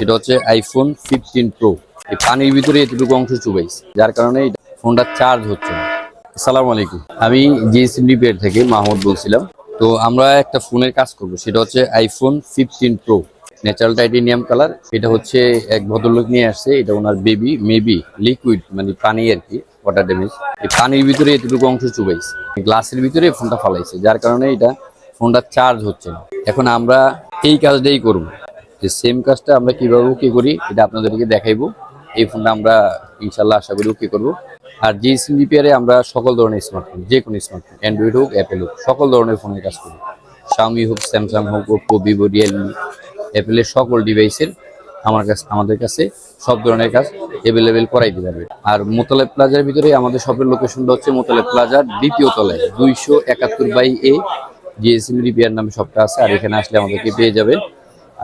সেটা হচ্ছে iPhone fifteen pro এই পানির ভিতরে এতটুকু অংশ চুবাইছে, যার কারণে ফোনটা চার্জ হচ্ছে না। আসসালামু আলাইকুম। আমি জিএসএম রিপেয়ার থেকে মাহমুদ বলছিলাম। তো আমরা একটা ফোনের কাজ করব, সেটা হচ্ছে iPhone fifteen pro natural titanium colour এটা হচ্ছে এক ভদ্রলোক নিয়ে আসছে, এটা ওনার বেবি মেবি লিকুইড মানে পানি আর কি ওয়াটার ড্যামেজ এই পানির ভিতরে এতটুকু অংশ চুবাইছে। গ্লাসের ভিতরে ফোনটা ফালাইছে, যার কারণে এটা ফোনটা চার্জ হচ্ছে না। এখন আমরা এই কাজটাই করব। যে সেম কাজটা আমরা কীভাবে কি করি, এটা আপনাদেরকে দেখাইবো। এই ফোনটা আমরা ইনশাল্লাহ আশা করি ওকে করব। আর জি সিম রিপেয়ারে আমরা সকল ধরনের স্মার্টফোন যে কোনো স্মার্টফোন অ্যান্ড্রয়েড হোক অ্যাপেল হোক, সকল ধরনের ফোনের কাজ করি। শাওমি হোক স্যামসাং হোক ওপো ভিভো রিয়েলমি অ্যাপেলের সকল ডিভাইসের আমার কাছে, আমাদের কাছে সব ধরনের কাজ অ্যাভেলেবেল করাই দিতে পারবে আর মোতালেব প্লাজার ভিতরে আমাদের শপের লোকেশনটা হচ্ছে মোতালেব প্লাজার দ্বিতীয় তলায়, দুইশো একাত্তর বাই এ জিএসএম রিপেয়ার নামে শপটা আছে, আর এখানে আসলে আমাদেরকে পেয়ে যাবেন।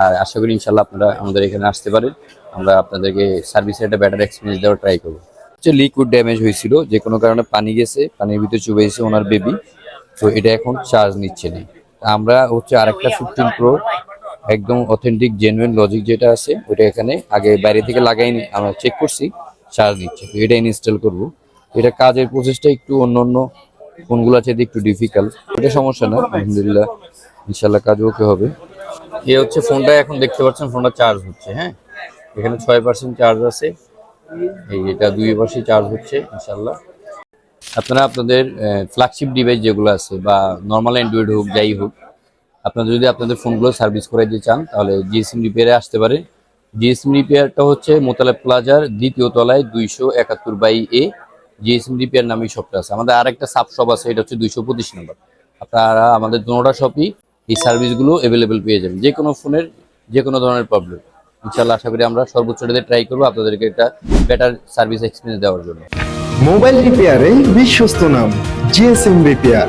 আর আশা করি ইনশাল্লাহ আপনারা আমাদের এখানে আসতে পারেন। আমরা আপনাদেরকে সার্ভিসের একটা ব্যাটার এক্সপিরিয়েন্স দেওয়ার ট্রাই করব। হচ্ছে লিকুইড ড্যামেজ হয়েছিল, যে কোনো কারণে পানি গেছে, পানির ভিতরে চুবাইছে ওনার বেবি তো এটা এখন চার্জ নিচ্ছে না। আমরা হচ্ছে আরেকটা ফিফটিন প্রো একদম অথেন্টিক জেনুইন লজিক যেটা আছে ওটা এখানে আগে বাইরে থেকে লাগাইনি আমরা চেক করছি চার্জ নিচ্ছে। তো এটা ইনস্টল করব। এটা কাজের প্রসেসটা একটু অন্য অন্য ফোনগুলো আছে একটু ডিফিকাল্ট এটা সমস্যা না, আলহামদুলিল্লাহ ইনশাল্লাহ কাজ ওকে হবে। এ হচ্ছে ফোনটা এখন দেখতে পাচ্ছেন, ফোনটা চার্জ হচ্ছে হ্যাঁ? এখানে ছয় পার্সেন্ট চার্জ আছে। এই এটা দুই পাশে চার্জ হচ্ছে ইনশাল্লাহ আপনারা আপনাদের ফ্ল্যাগশিপ ডিভাইস যেগুলো আছে বা নর্মাল অ্যান্ড্রয়েড হোক, যাই হোক, আপনারা যদি আপনাদের ফোনগুলো সার্ভিস করে দিতে চান, তাহলে জিএসএম রিপেয়ারে আসতে পারে। জিএসএম রিপেয়ারটা হচ্ছে মোতালেব প্লাজার দ্বিতীয় তলায় দুইশো একাত্তর বাই এ। জিএসএম রিপেয়ার নামে শপটা আছে। আমাদের আরেকটা সাব শপ আছে, এটা হচ্ছে দুইশো পঁচিশ নম্বর। আপনারা আমাদের দুটা শপই এই সার্ভিসগুলো অ্যাভেলেবেল পেয়ে যাবেন। যে কোনো ফোনের যে কোনো ধরনের প্রবলেম ইনশাল্লাহ আশা করি আমরা সর্বোচ্চটাতে ট্রাই করব আপনাদেরকে একটা বেটার সার্ভিস এক্সপিরিয়েন্স দেওয়ার জন্য। মোবাইল রিপেয়ারে বিশ্বস্ত নাম জিএসএম রিপেয়ার